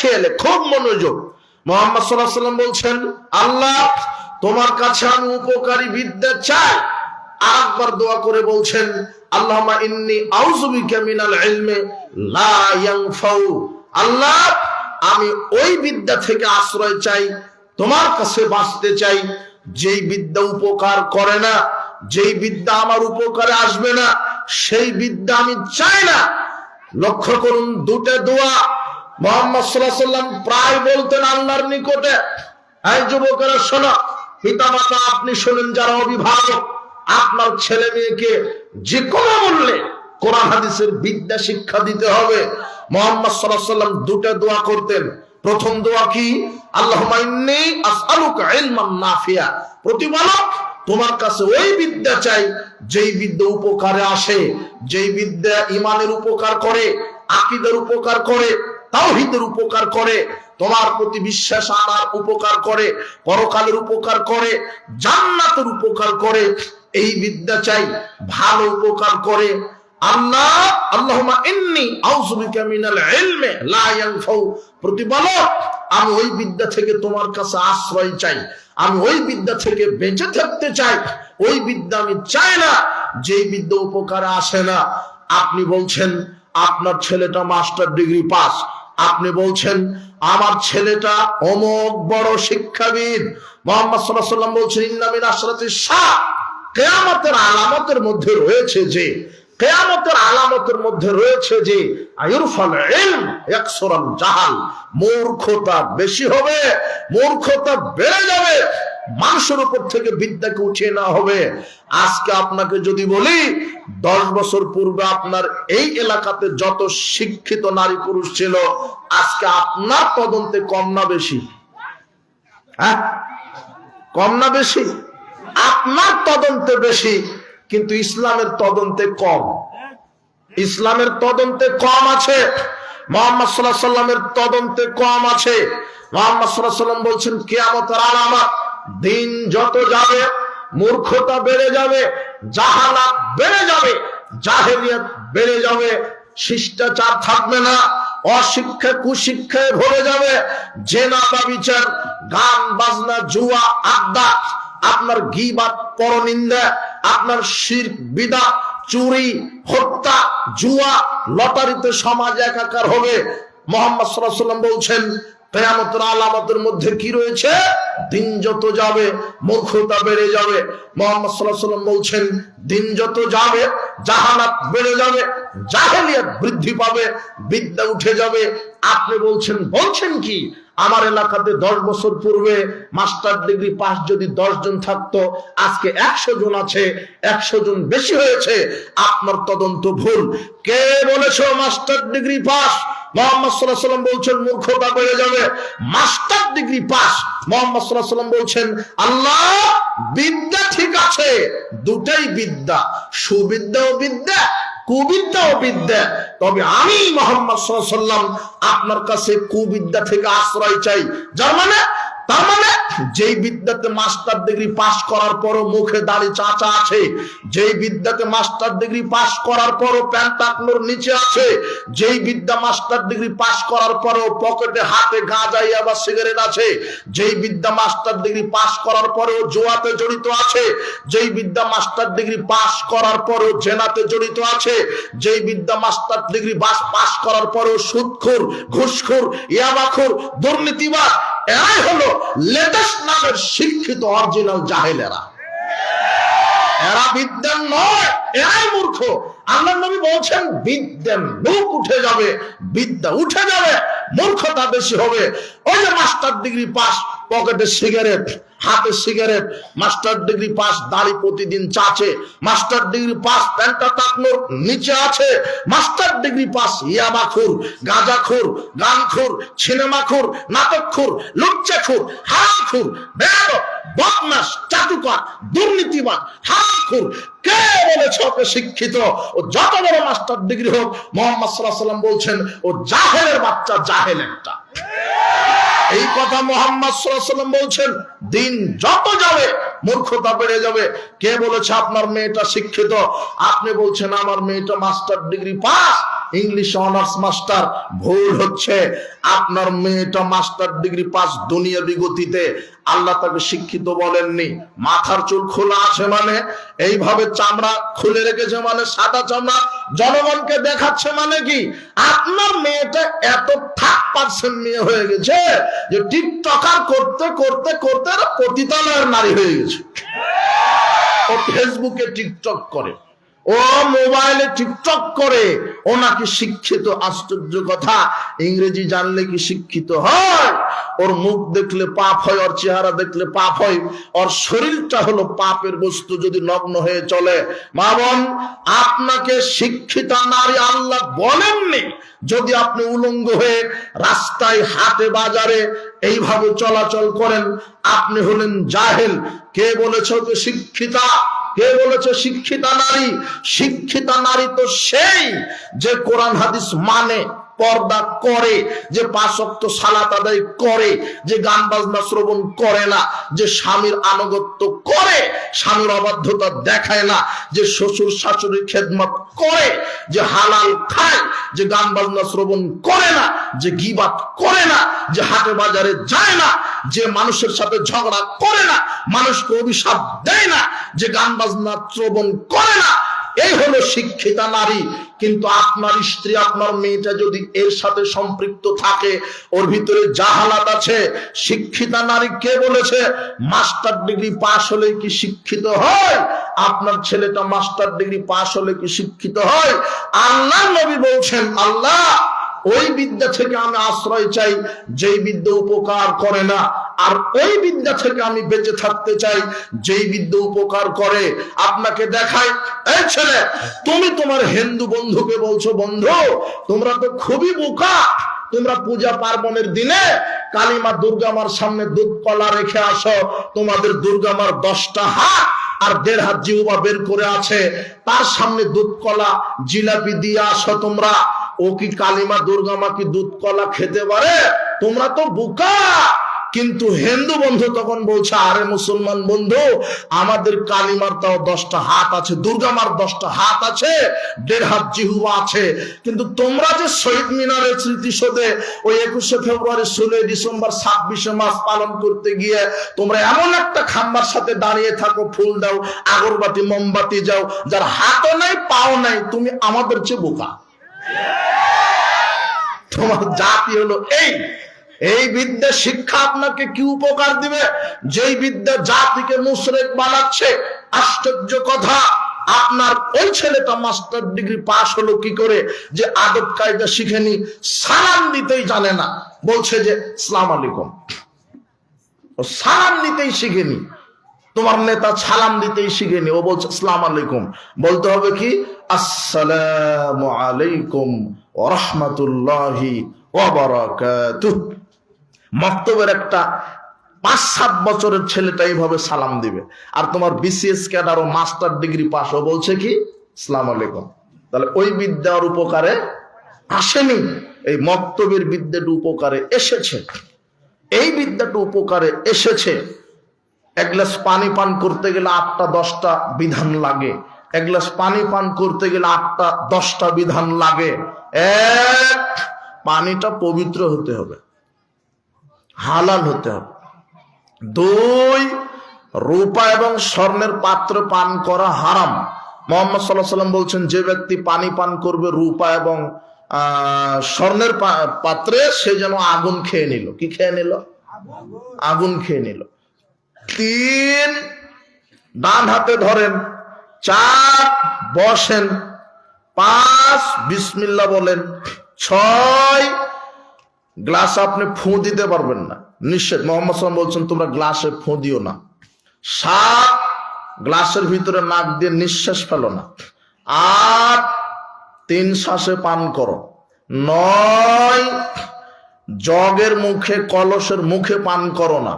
খেয়ালে খুব মনোযোগ। মোহাম্মদ সাল্লাহ সাল্লাম বলছেন, আল্লাহ, তোমার কাছে আমি উপকারী বিদ্যা চাই। আরেকবার দোয়া করে বলছেন, আল্লাহুম্মা ইন্নী আউযু বিকা মিনাল ইলমি লা ইয়ানফাউ। আল্লাহ, আমি ওই বিদ্যা থেকে আশ্রয় চাই, তোমার কাছে বাঁচতে চাই। যেই বিদ্যা উপকার করে না, যেই বিদ্যা আমার উপকারে আসবে না, সেই বিদ্যা আমি চাই না। লক্ষ্য করুন, দুটো দোয়া মোহাম্মদ সাল্লাহ প্রায় বলতেন আল্লাহর নিকটে, এই যুবকেরা, শোনো, পিতামাতা, আপনি শোনেন যারা অভিভাবক। আপনার ছেলে মেয়েকে যে কোনো মূল্যে কোরআন, হাদিসের বিদ্যা, শিক্ষা দিতে হবে। মোহাম্মদ সাল্লাহ সাল্লাম দুটো দোয়া করতেন। প্রথম দোয়া কি? আল্লাহ প্রতিপালক তোমার কাছে ওই বিদ্যা চাই, যেই বিদ্যা উপকারে আসে, যেই বিদ্যা ইমানের উপকার করে, আকিদের উপকার করে তাওহিদের উপকার করে, তোমার প্রতি বিশ্বাস আনার উপকার করে, পরকালের উপকার করে, জান্নাতের উপকার করে, এই বিদ্যা চাই, ভালো উপকার করে। আল্লাহ, আল্লাহুম্মা ইন্নী আউযু বিকা মিনাল ইলমি লা ইয়ানফাউ। প্রতিপালক আমি ওই বিদ্যা থেকে তোমার কাছে আশ্রয় চাই, আমি ওই বিদ্যা থেকে বেঁচে থাকতে চাই, ওই বিদ্যা আমি চাই না, যেই বিদ্যা উপকারে আসে না। আপনি বলছেন, আপনার ছেলেটা মাস্টার ডিগ্রি পাস আপনি বলছেন, আমার ছেলেটা অমক বড় শিক্ষাবিদ। মোহাম্মদ সাল্লাহ সাল্লাম বলছেন ইন্নামিন আশরাতি শাহ। কেয়ামতের আলামতের মধ্যে রয়েছে যে, কেয়ামতের আলামতের মধ্যে রয়েছে যে, আয়ুরফল জাহাল। মূর্খতা বেশি হবে, মূর্খতা বেড়ে যাবে। মানুষের উপর থেকে বিদ্যাকে উঠিয়ে নেওয়া হবে। আজকে আপনাকে যদি বলি, দশ বছর পূর্বে আপনার এই এলাকাতে যত শিক্ষিত নারী পুরুষ ছিল, আজকে আপনার তদন্তে কম না বেশি? হ্যাঁ? কম না বেশি? আপনার তদন্তে বেশি, কিন্তু ইসলামের তদন্তে কম। ইসলামের তদন্তে কম আছে, মোহাম্মদ সাল্লাহ সাল্লামের তদন্তে কম আছে। মোহাম্মদ সাল্লাহ সাল্লাম বলছেন, কেয়ামতের আলামত দিন যত যাবে, মূর্খতা বেড়ে যাবে, জাহালাত বেড়ে যাবে, জাহেলিয়াত বেড়ে যাবে, শিষ্টাচার থাকবে না, অশিক্ষা কুশিক্ষায় ভরে যাবে, জেনা বা বিচার, গান, বাজনা, জুয়া, আড্ডা, আপনার গিবাত পরনিন্দা, আপনার শির বিদা, চুরি, হত্যা, জুয়া, লটারিতে সমাজ একাকার হবে। মোহাম্মদ সাল্লাম বলছেন কেয়ামতের আলামতের মধ্যে কি রয়েছে? দিন যত যাবে, মূর্খতা বেড়ে যাবে। মোহাম্মদ সাল্লাহ সাল্লাম বলছেন, দিন যত যাবে জাহানাত বেড়ে যাবে, জাহেলিয়াত বৃদ্ধি পাবে, বিদ্যা উঠে যাবে। আপনি বলছেন বলছেন কি? আমার এলাকাতে দশ বছর পূর্বে মাস্টার ডিগ্রি পাস যদি দশ জন থাকতো, আজকে একশো জন আছে, একশো জন বেশি হয়েছে। আপনার তদন্ত ভুল। কে বলেছ মাস্টার ডিগ্রি পাস? যাবে। মাস্টার ডিগ্রি পাস আল্লাহ, বিদ্যা ঠিক আছে বিদ্যা। সুবিদ্যা ও বিদ্যা ও বিদ্যা। তবে আমি মোহাম্মদ আপনার কাছে কুবিদ্যা থেকে আশ্রয় চাই। যার মানে? তার মানে যেই বিদ্যাতে মাস্টার ডিগ্রি পাস করার পরও মুখে দাড়ি চাচা আছে, যেই বিদ্যাতে মাস্টার ডিগ্রি পাস করার পরও প্যান্ট টাকনোর নিচে আছে, যেই বিদ্যা মাস্টার ডিগ্রি পাস করার পরও পকেটে হাতে গাঁজা বা সিগারেট আছে, যেই বিদ্যা মাস্টার ডিগ্রি পাস করার পরেও জোয়াতে জড়িত আছে, যেই বিদ্যা মাস্টার ডিগ্রি পাস করার পরেও জেনাতে জড়িত আছে, যেই বিদ্যা মাস্টার ডিগ্রি বাস পাস করার পরেও সুদখোর ঘুষখোর, ইয়াবাখোর দুর্নীতিবাদ এরাই হলো লেটেস্ট নামের শিক্ষিত অরিজিনাল জাহেলেরা। এরা বিদ্যান নয়, এরাই মূর্খ। আল্লাহ নবী বলছেন বিদ্যান মুখ উঠে যাবে, বিদ্যা উঠে যাবে, মূর্খতা বেশি হবে। ওই যে মাস্টার ডিগ্রি পাস পকেটে সিগারেট, হাতে সিগারেট, মাস্টার ডিগ্রি পাস, দাড়ি প্রতিদিন চাচে, মাস্টার ডিগ্রি পাস প্যান্টা টাকনোর নিচে আছে, মাস্টার ডিগ্রি পাস ইয়াবাখুর গাঁজাখুর, গানখুর, সিনেমাখুর, নাটকখুর, লুচ্চাখুর, হারামখুর, বেয়াদব, বদমাস, চাটুকার দুর্নীতিবাদ হারামখুর। কে বলেছে ওকে শিক্ষিত? ও যত বড় মাস্টার ডিগ্রি হোক, মোহাম্মদ সাল্লাহ সাল্লাম বলছেন, ও জাহেলের বাচ্চা জাহেল একটা। এই কথা মোহাম্মদ সাল্লাম বলছেন, দিন যত যাবে, মূর্খতা বেড়ে যাবে। কে বলেছে আপনার মেয়েটা শিক্ষিত? আপনি বলছেন, আমার মেয়েটা master degree pass English honours master ভুল হচ্ছে। আপনার মেয়েটা মাস্টার ডিগ্রি পাস দুনিয়া বিগতিতে আল্লাহ তাকে শিক্ষিত বলেননি। মাথার চুল খোলা আছে মানে? এইভাবে চামড়া খুলে রেখেছে মানে? সাদা চামড়া জনগণকে দেখাচ্ছে মানে কি? আপনার মেয়েটা এত থাক পার্সেন্ট মেয়ে হয়ে গেছে যে টিকটকার করতে করতে করতে পতিতালয়ের নারী হয়ে গেছে। ও ফেসবুকে টিকটক করে। ও মোবাইলে টিকটক করে ও নাকি শিক্ষিত আশ্চর্য কথা। ইংরেজি জানলে কি শিক্ষিত হয়? ওর মুখ দেখলে পাপ হয়, ওর চেহারা দেখলে পাপ হয়, ওর শরীরটা হলো পাপের বস্তু যদি নগ্ন হয়ে চলে। মা বোন, আপনাকে শিক্ষিত নারী আল্লাহ বলেননি, যদি আপনি উলঙ্গ হয়ে রাস্তায় হাতে বাজারে এইভাবে চলাচল করেন, আপনি হলেন জাহেল। কে বলেছে ওকে শিক্ষিতা? কে বলেছে শিক্ষিতা নারী? শিক্ষিতা নারী তো সেই যে কোরআন হাদিস মানে। পর্দা করে, যে পাঁচক্ত সালাত আদায় করে, যে গান বাজনা শ্রবণ করে না, যে স্বামীর আনুগত্য করে, স্বামীর অবাধ্যতা দেখায় না, যে শ্বশুর শাশুড়ির খেদমত করে, যে হালাল খায়, যে গান বাজনা শ্রবণ করে না, যে গিবাত করে না, যে হাটে বাজারে যায় না, যে মানুষের সাথে ঝগড়া করে না, মানুষকে অভিশাপ দেয় না, যে গান বাজনা শ্রবণ করে না এই হলো শিক্ষিতা নারী। কিন্তু আপনার স্ত্রী, আপনার মেয়েটা যদি এর সাথে সম্পৃক্ত থাকে, ওর ভিতরে জাহালাত আছে। শিক্ষিতা নারী কে বলেছে? মাস্টার ডিগ্রি পাশ হলে কি শিক্ষিত হয়? আপনার ছেলেটা মাস্টার ডিগ্রি পাশ হলে কি শিক্ষিত হয়? আল্লাহ নবী বলছেন, আল্লাহ, ওই বিদ্যা থেকে আমি আশ্রয় চাই, যেই বিদ্যা উপকার করে না। আর ওই বিদ্যা থেকে আমি বেঁচে থাকতে চাই, যেই বিদ্যা উপকার করে, আপনাকে দেখায় এই ছেলে, তুমি তোমার হিন্দু বন্ধুকে বলছো, বন্ধু, তোমরা তো খুবই বোকা। তোমরা পূজা পার্বণের দিনে কালীমা দুর্গামার সামনে দুধ কলা রেখে আসো। তোমাদের দুর্গামার দশটা হাত আর দেড় হাত জিহুবা বের করে আছে। তার সামনে দুধ কলা জিলাপি দিয়ে আসো তোমরা। ও কি কালিমা দুর্গা মা কি দুধ কলা খেতে পারে? তোমরা তো বোকা। কিন্তু হিন্দু বন্ধু তখন বলছে, আরে মুসলমান বন্ধু, আমাদের কালিমার তাও দশটা হাত আছে, দুর্গামার দশটা হাত আছে, দেড় হাত জিহুবা আছে। কিন্তু তোমরা যে শহীদ মিনারের স্মৃতিসৌধে ওই একুশে ফেব্রুয়ারি ষোলোই ডিসেম্বর ছাব্বিশে মাস পালন করতে গিয়ে তোমরা এমন একটা খাম্বার সাথে দাঁড়িয়ে থাকো, ফুল দাও, আগরবাতি, মোমবাতি যাও, যার হাতও নাই, পাও নাই, তুমি আমাদের চেয়ে বোকা। তোমার জাতি হলো এই। এই বিদ্যা শিক্ষা আপনাকে কি উপকার দিবে? যেই বিদ্যা জাতিকে মুশরেক বানাচ্ছে, আশ্চর্য কথা। আপনার ওই ছেলেটা মাস্টার ডিগ্রি পাশ হলো কি করে? যে আদব কায়দা শিখেনি, সালাম দিতেই জানে না। বলছে যে, সালাম আলাইকুম। ও সালাম দিতেই শিখেনি। তোমার নেতা সালাম দিতেই শিখেনি। ও বলছে, সালাম আলাইকুম। বলতে হবে কি? আসসালামু আলাইকুম ওয়া রাহমাতুল্লাহি মক্তবের একটা পাঁচ সাত বছরের ছেলেটা এইভাবে সালাম দিবে। আর তোমার বিসিএস ক্যাডার ও মাস্টার ডিগ্রি পাস ও বলছে কি? সালাম আলাইকুম। তাহলে ওই বিদ্যার উপকারে আসেনি, এই মক্তবের বিদ্যাটা উপকারে এসেছে। এই বিদ্যাটা উপকারে এসেছে। এক গ্লাস পানি পান করতে গেলে আটটা, দশটা বিধান লাগে। এক গ্লাস পানি পান করতে গেলে আটটা, দশটা বিধান লাগে। এক, পানিটা পবিত্র হতে হবে। হালাল হতে হবে। দুই, রূপা এবং স্বর্ণের পাত্র পান করা হারাম। মোহাম্মদ সাল্লাহ সাল্লাম বলছেন, যে ব্যক্তি পানি পান করবে রূপা এবং স্বর্ণের পাত্রে, সে যেন আগুন খেয়ে নিল। কি খেয়ে নিল? আগুন খেয়ে নিল। তিন, ডান হাতে ধরেন, চার, বসেন, পাঁচ বিসমিল্লা বলেন, ছয় গ্লাস আপনি ফু দিতে পারবেন না। নিষেধ মোহাম্মদ সাল্লাম বলছেন, তোমরা গ্লাসে ফু দিও না। সাত গ্লাসের ভিতরে নাক দিয়ে নিঃশ্বাস ফেলো না। আট তিন শ্বাসে পান করো। নয়, জগের মুখে, কলসের মুখে পান করো না।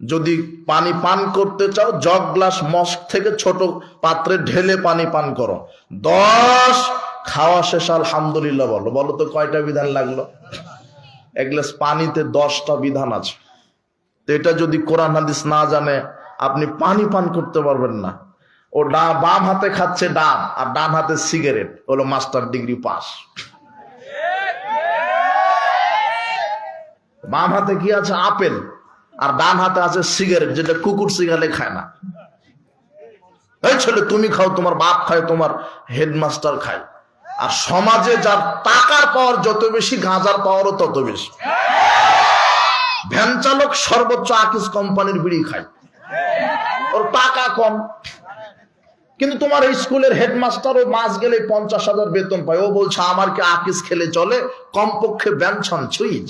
যদি পানি পান করতে চাও, জগ গ্লাস মস্ক থেকে ছোট পাত্রে ঢেলে পানি পান করো। দশ, খাওয়া শেষ, আলহামদুলিল্লাহ বলো। বলো তো কয়টা বিধান লাগল? এক গ্লাস পানিতে দশটা বিধান আছে। তো এটা যদি কোরআন হাদিস না জানে, আপনি পানি পান করতে পারবেন না। ও ডা, বাম হাতে খাচ্ছে ডাব, আর ডান হাতে সিগারেট, হলো মাস্টার ডিগ্রি পাস। বাম হাতে কি আছে? আপেল, আর ডান হাতে আছে সিগারেট, যেটা কুকুর সিগারে খায় না। এই ছেলে, তুমি খাও, তোমার বাপ খায়, তোমার হেডমাস্টার খায়। আর সমাজে যার টাকার পাওয়ার যত বেশি, গাঁজার পাওয়ারও তত বেশি। ভ্যান চালক সর্বোচ্চ আকিস কোম্পানির বিড়ি খায়। ওর টাকা কম। কিন্তু তোমার এই স্কুলের হেডমাস্টার ও মাস গেলে পঞ্চাশ হাজার বেতন পায়। ও বলছে, আমার কি আকিস খেলে চলে? কমপক্ষে ব্যঞ্ছন সুইচ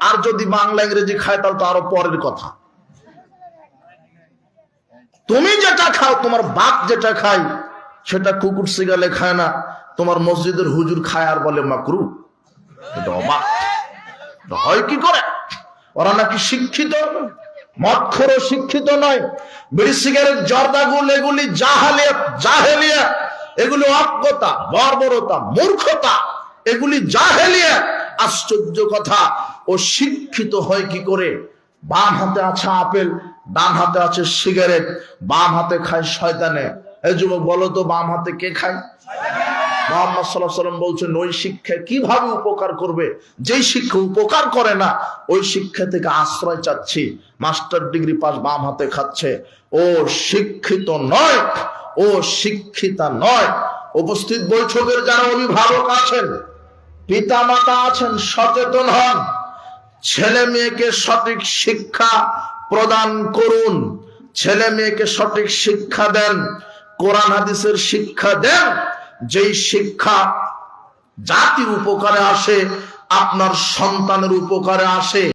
আর যদি বাংলা, ইংরেজি খায়, তাহলে তো আরও পরের কথা। তুমি যেটা খাও, তোমার বাপ যেটা খায় সেটা কুকুর সিগালে খায় না, তোমার মসজিদের হুজুর খায় আর বলে মাকরু। এটা অবাক। হয় কি করে? ওরা নাকি শিক্ষিত মক্ষর শিক্ষিত নয়। বিড়ি, সিগারেট জর্দাগুল এগুলি জাহালিয়া, জাহেলিয়া, এগুলি অজ্ঞতা, বর্বরতা, মূর্খতা, এগুলি জাহেলিয়া। আশ্চর্য কথা, ও শিক্ষিত হয় কি করে? বাম হাতে আছে আপেল, ডান হাতে আছে সিগারেট, বাম হাতে খায় শয়তানে। যুবক, বলো তো বাম হাতে কে খায়? মোহাম্মদ সাল্লাহ সাল্লাম বলছেন, ওই শিক্ষা কীভাবে উপকার করবে? যেই শিক্ষা উপকার করে না, ওই শিক্ষা থেকে আশ্রয় চাচ্ছি। মাস্টার ডিগ্রি পাস বাম হাতে খাচ্ছে। ও শিক্ষিত নয়, ও শিক্ষিতা নয়। উপস্থিত বৈঠকের যারা অভিভাবক আছেন পিতা মাতা আছেন, সচেতন হন। ছেলে মেয়েকে সঠিক শিক্ষা প্রদান করুন। ছেলে মেয়েকে সঠিক শিক্ষা দেন। কোরআন হাদিসের শিক্ষা দেন যেই শিক্ষা জাতির উপকারে আসে আপনার সন্তানের উপকারে আসে।